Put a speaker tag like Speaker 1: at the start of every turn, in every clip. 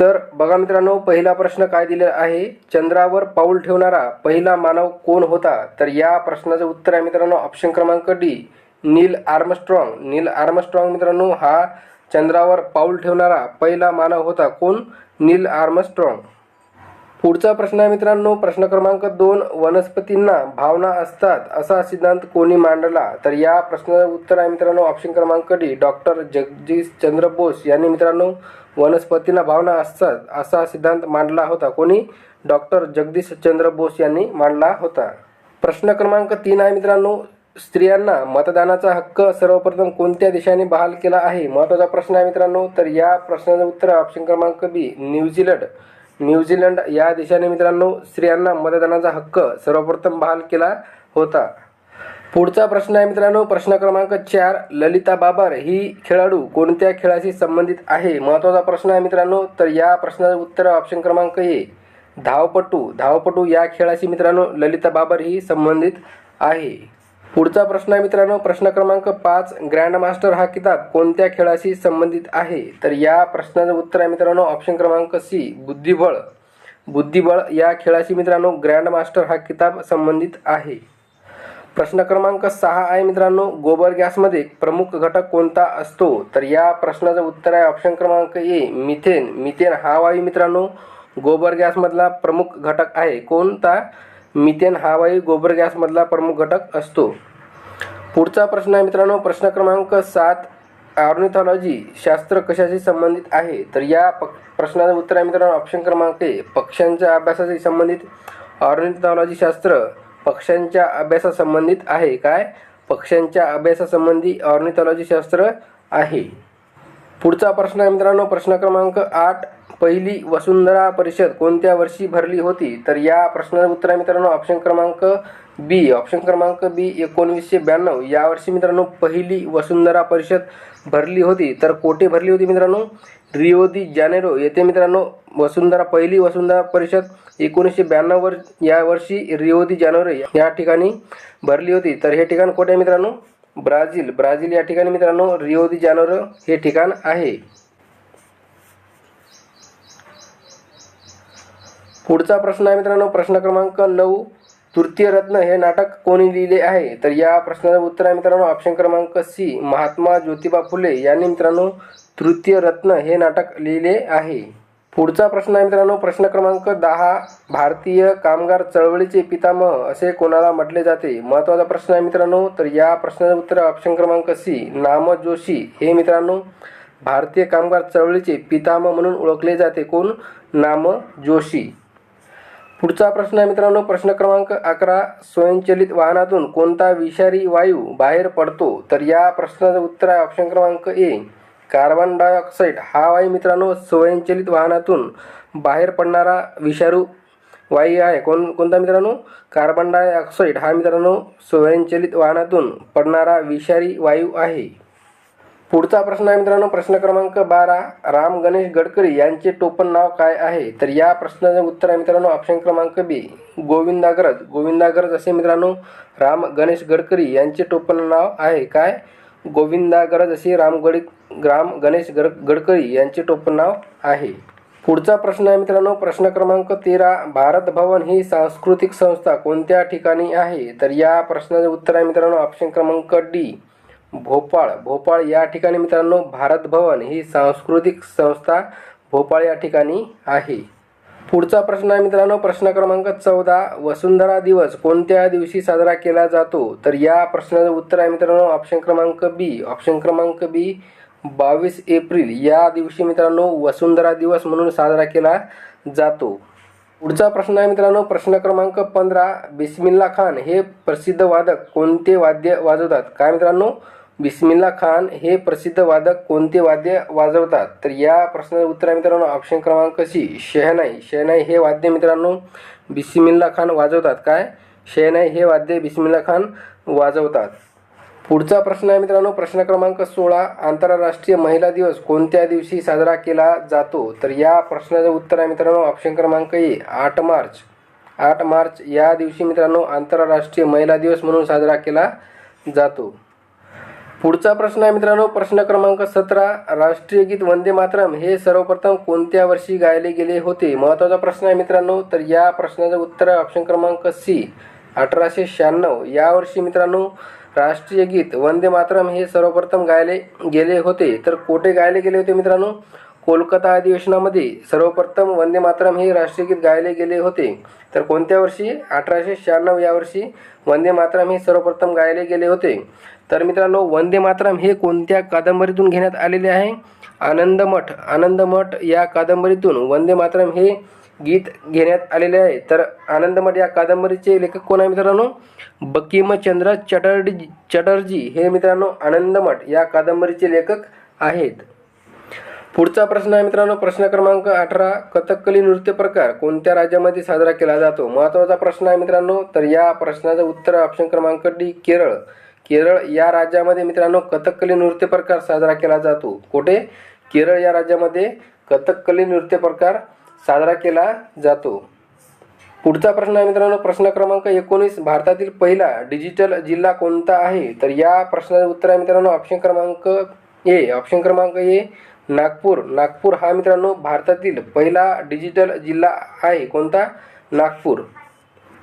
Speaker 1: तर बघा मित्रांनो पहिला प्रश्न काय दिलेला आहे? चंद्रावर पाऊल ठेवणारा पहिला मानव कोण होता? तर या प्रश्नाचं उत्तर आहे मित्रांनो ऑप्शन क्रमांक D Neil Armstrong. Neil Armstrong मित्रांनो हा चंद्रावर पाऊल ठेवणारा पहिला मानव होता कोण? Neil Armstrong. पुढचा प्रश्न आहे मित्रांनो प्रश्न क्रमांक दोन वनस्पतींना भावना असतात असा सिद्धांत कोणी मांडला? तर या प्रश्नाचं उत्तर आहे मित्रांनो ऑप्शन क्रमांक डी डॉक्टर जगदीश चंद्र बोस यांनी मित्रांनो वनस्पतींना भावना असतात असा सिद्धांत मांडला होता. कोणी? डॉक्टर जगदीश चंद्र बोस यांनी मांडला होता. प्रश्न क्रमांक तीन आहे मित्रांनो स्त्रियांना मतदानाचा हक्क सर्वप्रथम कोणत्या देशाने बहाल केला आहे? महत्त्वाचा प्रश्न आहे मित्रांनो तर या प्रश्नाचं उत्तर ऑप्शन क्रमांक बी न्यूझीलंड. न्यूझीलंड या देशाने मित्रांनो स्त्रियांना मतदानाचा हक्क सर्वप्रथम बहाल केला होता. पुढचा प्रश्न आहे मित्रांनो प्रश्न क्रमांक चार ललिता बाबर ही खेळाडू कोणत्या खेळाशी संबंधित आहे? महत्त्वाचा प्रश्न आहे मित्रांनो तर या प्रश्नाचं उत्तर ऑप्शन क्रमांक ए. धावपटू. धावपटू या खेळाशी मित्रांनो ललिता बाबर ही संबंधित आहे. पुढचा प्रश्न आहे मित्रांनो प्रश्न क्रमांक पाच ग्रँड मास्टर हा किताब कोणत्या खेळाशी संबंधित आहे? तर या प्रश्नाचं उत्तर आहे मित्रांनो ऑप्शन क्रमांक सी बुद्धिबळ. बुद्धिबळ या खेळाशी मित्रांनो ग्रँड मास्टर हा किताब संबंधित आहे. प्रश्न क्रमांक सहा आहे मित्रांनो गोबर गॅसमध्ये प्रमुख घटक कोणता असतो? तर या प्रश्नाचं उत्तर आहे ऑप्शन क्रमांक ए मिथेन. मिथेन हा वायू मित्रांनो गोबर गॅसमधला प्रमुख घटक आहे. कोणता? मिथेन हा वायू गोबर गॅसमधला प्रमुख घटक असतो. पुढचा प्रश्न आहे मित्रांनो प्रश्न क्रमांक सात ऑर्निथॉलॉजी शास्त्र कशाशी संबंधित आहे? तर या प प्रश्नाचं उत्तर आहे मित्रांनो ऑप्शन क्रमांक ए पक्ष्यांच्या अभ्यासाशी संबंधित. ऑर्निथॉलॉजी शास्त्र पक्ष्यांच्या अभ्यासासंबंधित आहे काय? पक्ष्यांच्या अभ्यासासंबंधी ऑर्निथॉलॉजी शास्त्र आहे. पुढचा प्रश्न आहे मित्रांनो प्रश्न क्रमांक आठ पहिली वसुंधरा परिषद कोणत्या वर्षी भरली होती? तर या प्रश्नाचं उत्तर आहे मित्रांनो ऑप्शन क्रमांक बी ऑप्शन क्रमांक बी एकोणवीसशे ब्याण्णव. यावर्षी मित्रांनो पहिली वसुंधरा परिषद भरली होती. तर कोठे भरली होती मित्रांनो? Rio de Janeiro. येथे मित्रांनो वसुंधरा पहिली वसुंधरा परिषद एकोणीसशे ब्याण्णव वर या वर्षी रिओ दी जानेरो या ठिकाणी भरली होती. तर हे ठिकाण कोठे आहे मित्रांनो? ब्राझील. ब्राझील या ठिकाणी मित्रांनो रिओ दी जानेरो हे ठिकाण आहे. पुढचा प्रश्न आहे मित्रांनो प्रश्न क्रमांक नऊ तृतीय रत्न हे नाटक कोणी लिहिले आहे? तर या प्रश्नाचं उत्तर आहे मित्रांनो ऑप्शन क्रमांक सी महात्मा ज्योतिबा फुले यांनी मित्रांनो तृतीय रत्न हे नाटक लिहिले आहे. पुढचा प्रश्न आहे मित्रांनो प्रश्न क्रमांक दहा भारतीय कामगार चळवळीचे पितामह असे कोणाला म्हटले जाते? महत्त्वाचा प्रश्न आहे मित्रांनो तर या प्रश्नाचं उत्तर ऑप्शन क्रमांक सी नाम जोशी हे मित्रांनो भारतीय कामगार चळवळीचे पितामह म्हणून ओळखले जाते. कोण? नाम जोशी पुढचा प्रश्न आहे मित्रांनो प्रश्न क्रमांक अकरा स्वयंचलित वाहनातून कोणता विषारी वायू बाहेर पडतो? तर या प्रश्नाचं उत्तर आहे ऑप्शन क्रमांक ए कार्बन डायऑक्साईड हा वायू मित्रांनो स्वयंचलित वाहनातून बाहेर पडणारा विषारू वायू आहे. कोण कोणता मित्रांनो? कार्बन डायऑक्साईड हा मित्रांनो स्वयंचलित वाहनातून पडणारा विषारी वायू आहे. पुढचा प्रश्न आहे मित्रांनो प्रश्न क्रमांक बारा. राम गणेश गडकरी यांचे टोपण नाव काय आहे? तर या प्रश्नाचं उत्तर आहे मित्रांनो ऑप्शन क्रमांक बी. गोविंदाग्रज. गोविंदाग्रज असे मित्रांनो राम गणेश गडकरी यांचे टोपण नाव आहे काय? गोविंदाग्रज असे राम गडी राम गणेश गड गडकरी यांचे टोपण नाव आहे. पुढचा प्रश्न आहे मित्रांनो प्रश्न क्रमांक तेरा. भारत भवन ही सांस्कृतिक संस्था कोणत्या ठिकाणी आहे? तर या प्रश्नाचं उत्तर आहे मित्रांनो ऑप्शन क्रमांक डी. भोपाळ. भोपाळ या ठिकाणी मित्रांनो भारत भवन ही सांस्कृतिक संस्था भोपाळ या ठिकाणी आहे. पुढचा प्रश्न आहे मित्रांनो प्रश्न क्रमांक चौदा वसुंधरा दिवस कोणत्या दिवशी साजरा केला जातो? तर या प्रश्नाचं उत्तर आहे मित्रांनो ऑप्शन क्रमांक बी ऑप्शन क्रमांक बी बावीस एप्रिल या दिवशी मित्रांनो वसुंधरा दिवस म्हणून साजरा केला जातो. पुढचा प्रश्न आहे मित्रांनो प्रश्न क्रमांक पंधरा बिस्मिल्ला खान हे प्रसिद्ध वादक कोणते वाद्य वाजवतात? काय मित्रांनो? बिस्मिल्ला खान हे प्रसिद्ध वादक कोणते वाद्य वाजवतात? तर या प्रश्नाचं उत्तर आहे मित्रांनो ऑप्शन क्रमांक सी शहनाई. शहनाई हे वाद्य मित्रांनो बिस्मिल्ला खान वाजवतात. काय? शेहनाई हे वाद्य बिस्मिल्ला खान वाजवतात. पुढचा प्रश्न आहे मित्रांनो प्रश्न क्रमांक सोळा आंतरराष्ट्रीय महिला दिवस कोणत्या दिवशी साजरा केला जातो? तर या प्रश्नाचं उत्तर आहे मित्रांनो ऑप्शन क्रमांक ए आठ मार्च. आठ मार्च या दिवशी मित्रांनो आंतरराष्ट्रीय महिला दिवस म्हणून साजरा केला जातो. पुढचा प्रश्न आहे मित्रांनो प्रश्न क्रमांक सतरा राष्ट्रीय गीत वंदे मातरम हे सर्वप्रथम कोणत्या वर्षी गायले गेले होते? महत्त्वाचा प्रश्न आहे मित्रांनो तर या प्रश्नाचं उत्तर आहे ऑप्शन क्रमांक सी अठराशे शहाण्णव. यावर्षी मित्रांनो राष्ट्रीय गीत वंदे मातरम हे सर्वप्रथम गायले गेले होते. तर कोठे गायले गेले होते मित्रांनो? कोलकाता अधिवेशनामध्ये सर्वप्रथम वंदे मातरम हे राष्ट्रीय गीत गायले गेले होते. तर कोणत्या वर्षी? अठराशे शहाण्णव या वर्षी वंदे मातरम हे सर्वप्रथम गायले गेले होते. तर मित्रांनो वंदे मातरम हे कोणत्या कादंबरीतून घेण्यात आलेले आहे? आनंदमठ आनंदमठ या कादंबरीतून वंदे मातरम हे गीत घेण्यात आलेले आहे. तर आनंदमठ या कादंबरीचे लेखक कोण आहे मित्रांनो? बकिमचंद्र चटर्जी चटर्जी हे मित्रांनो आनंदमठ या कादंबरीचे लेखक आहेत. पुढचा प्रश्न आहे मित्रांनो प्रश्न क्रमांक अठरा कथकली नृत्य प्रकार कोणत्या राज्यामध्ये साजरा केला जातो? महत्त्वाचा प्रश्न आहे मित्रांनो तर या प्रश्नाचं उत्तर ऑप्शन क्रमांक डी केरळ. केरळ या राज्यामध्ये मित्रांनो कथकली नृत्य प्रकार साजरा केला जातो. कुठे? केरळ या राज्यामध्ये कथकली नृत्य प्रकार साजरा केला जातो. पुढचा प्रश्न आहे मित्रांनो प्रश्न क्रमांक एकोणीस भारतातील पहिला डिजिटल जिल्हा कोणता आहे? तर या प्रश्नाचं उत्तर आहे मित्रांनो ऑप्शन क्रमांक ए. ऑप्शन क्रमांक ए नागपूर नागपूर हा मित्रांनो भारतातील पहिला डिजिटल जिल्हा आहे. कोणता? नागपूर.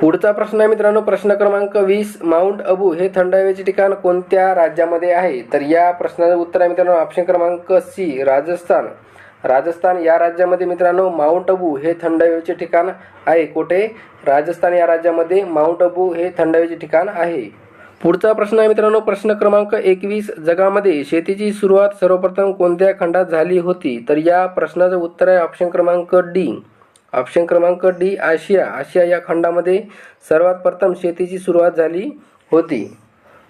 Speaker 1: पुढचा प्रश्न आहे मित्रांनो प्रश्न क्रमांक वीस माउंट अबू हे थंड हवेचे ठिकाण कोणत्या राज्यामध्ये आहे? तर या प्रश्नाचं उत्तर आहे मित्रांनो ऑप्शन क्रमांक सी राजस्थान. राजस्थान या राज्यामध्ये मित्रांनो माउंट अबू हे थंड हवेचे ठिकाण आहे. कुठे? राजस्थान या राज्यामध्ये माउंट अबू हे थंड हवेचे ठिकाण आहे. पुढचा प्रश्न आहे मित्रांनो प्रश्न क्रमांक एकवीस. जगामध्ये शेतीची सुरुवात सर्वप्रथम कोणत्या खंडात झाली होती? तर या प्रश्नाचं उत्तर आहे ऑप्शन क्रमांक डी ऑप्शन क्रमांक डी आशिया. आशिया या खंडामध्ये सर्वात प्रथम शेतीची सुरुवात झाली होती.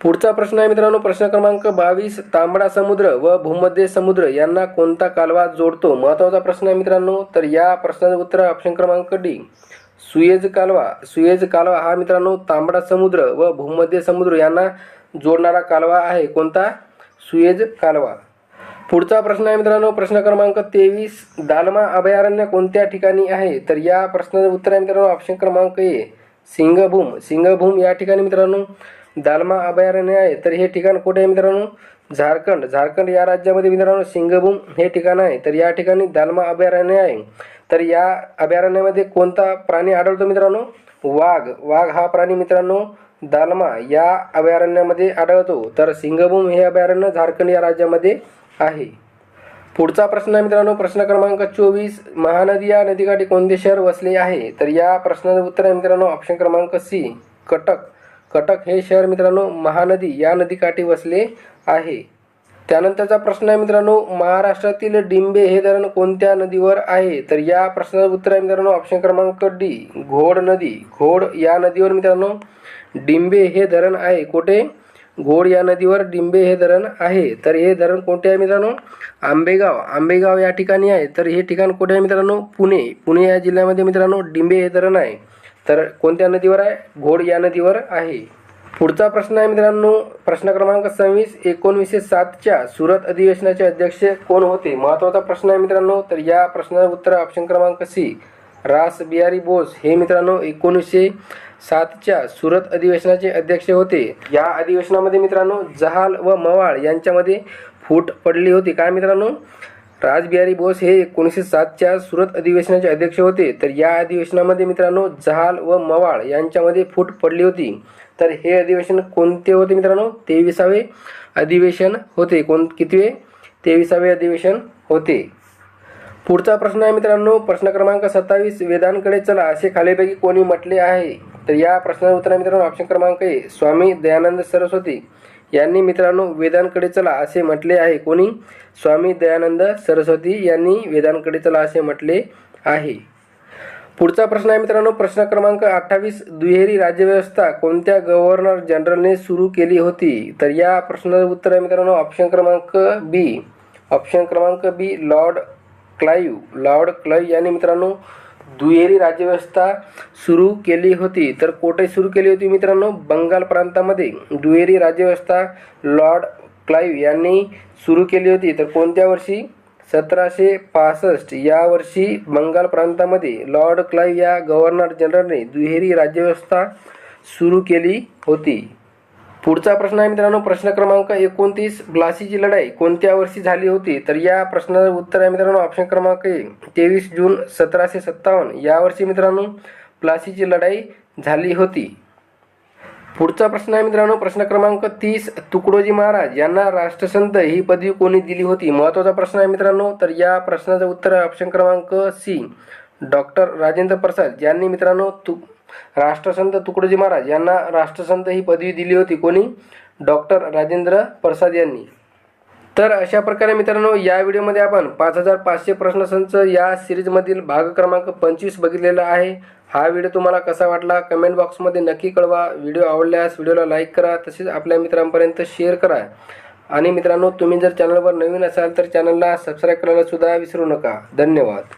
Speaker 1: पुढचा प्रश्न आहे मित्रांनो प्रश्न क्रमांक बावीस. तांबडा समुद्र व भूमध्य समुद्र यांना कोणता कालवा जोडतो? महत्त्वाचा प्रश्न आहे मित्रांनो तर या प्रश्नाचं उत्तर आहे ऑप्शन क्रमांक डी सुएज कालवा सुएज कालवा हा मित्रांनो तांबडा समुद्र व भूमध्य समुद्र यांना जोडणारा कालवा आहे. कोणता? सुएज कालवा. पुढचा प्रश्न आहे मित्रांनो प्रश्न क्रमांक तेवीस. दालमा अभयारण्य कोणत्या ठिकाणी आहे? तर या प्रश्नाचं उत्तर आहे मित्रांनो ऑप्शन क्रमांक ए सिंगभूम सिंगभूम या ठिकाणी मित्रांनो दालमा अभयारण्य आहे. तर हे ठिकाण कुठे आहे मित्रांनो? झारखंड. झारखंड या राज्यामध्ये मित्रांनो सिंगभूम हे ठिकाण आहे. तर या ठिकाणी दालमा अभयारण्य आहे. तर या अभयारण्यामध्ये कोणता प्राणी आढळतो मित्रांनो? वाघ. वाघ हा प्राणी मित्रांनो दालमा या अभयारण्यामध्ये आढळतो. तर सिंगभूम हे अभयारण्य झारखंड या राज्यामध्ये आहे. पुढचा प्रश्न आहे मित्रांनो प्रश्न क्रमांक चोवीस. महानदी या नदीकाठी कोणते शहर वसले आहे? तर या प्रश्नाचं उत्तर आहे मित्रांनो ऑप्शन क्रमांक सी. कटक. कटक हे शहर मित्रांनो महानदी या नदीकाठी वसले आहे. त्यानंतरचा प्रश्न आहे मित्रांनो महाराष्ट्रातील डिंबे हे धरण कोणत्या नदीवर आहे? तर या प्रश्नाचं उत्तर आहे मित्रांनो ऑप्शन क्रमांक डी घोड नदी. घोड या नदीवर मित्रांनो डिंबे हे धरण आहे. कुठे? घोड या नदीवर डिंबे हे धरण आहे. तर हे धरण कोणते आहे मित्रांनो? आंबेगाव. आंबेगाव या ठिकाणी आहे. तर हे ठिकाण कुठे आहे मित्रांनो? पुणे. पुणे या जिल्ह्यामध्ये मित्रांनो डिंबे हे धरण आहे. तर कोणत्या नदीवर आहे? घोड या नदीवर आहे. पुढचा प्रश्न आहे मित्रांनो प्रश्न क्रमांक सव्वीस एकोणवीसशे सातच्या सुरत अधिवेशनाचे अध्यक्ष कोण होते? महत्त्वाचा प्रश्न आहे मित्रांनो तर या प्रश्नाचं उत्तर ऑप्शन क्रमांक सी. रास बिहारी बोस हे मित्रांनो एकोणीसशे सातच्या सुरत अधिवेशनाचे अध्यक्ष होते. या अधिवेशनामध्ये मित्रांनो जहाल व मवाळ यांच्यामध्ये फूट पडली होती. काय मित्रांनो? राजबिहारी बोस हे एकोणीसशे सातच्या सुरत अधिवेशनाचे अध्यक्ष होते. तर या अधिवेशनामध्ये मित्रांनो जहाल व मवाळ यांच्यामध्ये फूट पडली होती. तर हे अधिवेशन कोणते होते मित्रांनो? तेविसावे अधिवेशन होते. कोण कितवे? तेविसावे अधिवेशन होते. पुढचा प्रश्न आहे मित्रांनो प्रश्न क्रमांक सत्तावीस वेदांकडे चला. असे खालीपैकी कोणी म्हटले आहे? तर या प्रश्नाचं उत्तर आहे मित्रांनो ऑप्शन क्रमांक ए स्वामी दयानंद सरस्वती. यांनी मित्रांनो वेदांकडे चला असे म्हटले आहे. कोणी? स्वामी दयानंद सरस्वती यांनी वेदांकडे चला असे म्हटले आहे. पुढचा प्रश्न आहे मित्रांनो. प्रश्न क्रमांक अठ्ठावीस. दुहेरी राज्यव्यवस्था कोणत्या गव्हर्नर जनरलने सुरू केली होती? तर या प्रश्नाचं उत्तर आहे मित्रांनो ऑप्शन क्रमांक बी. ऑप्शन क्रमांक B Lord Clive Lord Clive यांनी मित्रांनो दुहेरी राज्यव्यवस्था सुरू केली होती. तर कोठे सुरू केली होती मित्रांनो? बंगाल प्रांतामध्ये. दुहेरी राज्यव्यवस्था लॉर्ड क्लाईव्ह यांनी सुरू केली होती. तर कोणत्या वर्षी? सतराशे पासष्ट. या वर्षी बंगाल प्रांतामध्ये लॉर्ड क्लाईव्ह या गव्हर्नर जनरलने दुहेरी राज्यव्यवस्था सुरू केली होती. पुढचा प्रश्न आहे मित्रांनो प्रश्न क्रमांक एकोणतीस. ब्लासीची लढाई कोणत्या वर्षी झाली होती? तर या प्रश्नाचं उत्तर आहे मित्रांनो ऑप्शन क्रमांक एक तेवीस जून सतराशे सत्तावन्न. या वर्षी मित्रांनो प्लासीची लढाई झाली होती. पुढचा प्रश्न आहे मित्रांनो प्रश्न क्रमांक तीस तुकडोजी महाराज यांना राष्ट्रसंत ही पदवी कोणी दिली होती? महत्त्वाचा प्रश्न आहे मित्रांनो तर या प्रश्नाचं उत्तर आहे ऑप्शन क्रमांक सी. डॉक्टर राजेंद्र प्रसाद यांनी मित्रांनो तु राष्ट्रसंत तुकडोजी महाराज यांना राष्ट्रसंत ही पदवी दिली होती. कोणी? डॉक्टर राजेंद्र प्रसाद यांनी. तर अशा प्रकारे मित्रांनो या व्हिडिओमध्ये आपण पाच हजार पाचशे प्रश्नसंच या सिरीजमधील भाग क्रमांक पंचवीस बघितलेला आहे. हा व्हिडिओ तुम्हाला कसा वाटला? कमेंट बॉक्समध्ये नक्की कळवा. व्हिडिओ आवडल्यास व्हिडिओला लाईक करा तसेच आपल्या मित्रांपर्यंत शेअर करा. आणि मित्रांनो तुम्ही जर चॅनलवर नवीन असाल तर चॅनलला सबस्क्राईब करायला सुद्धा विसरू नका. धन्यवाद.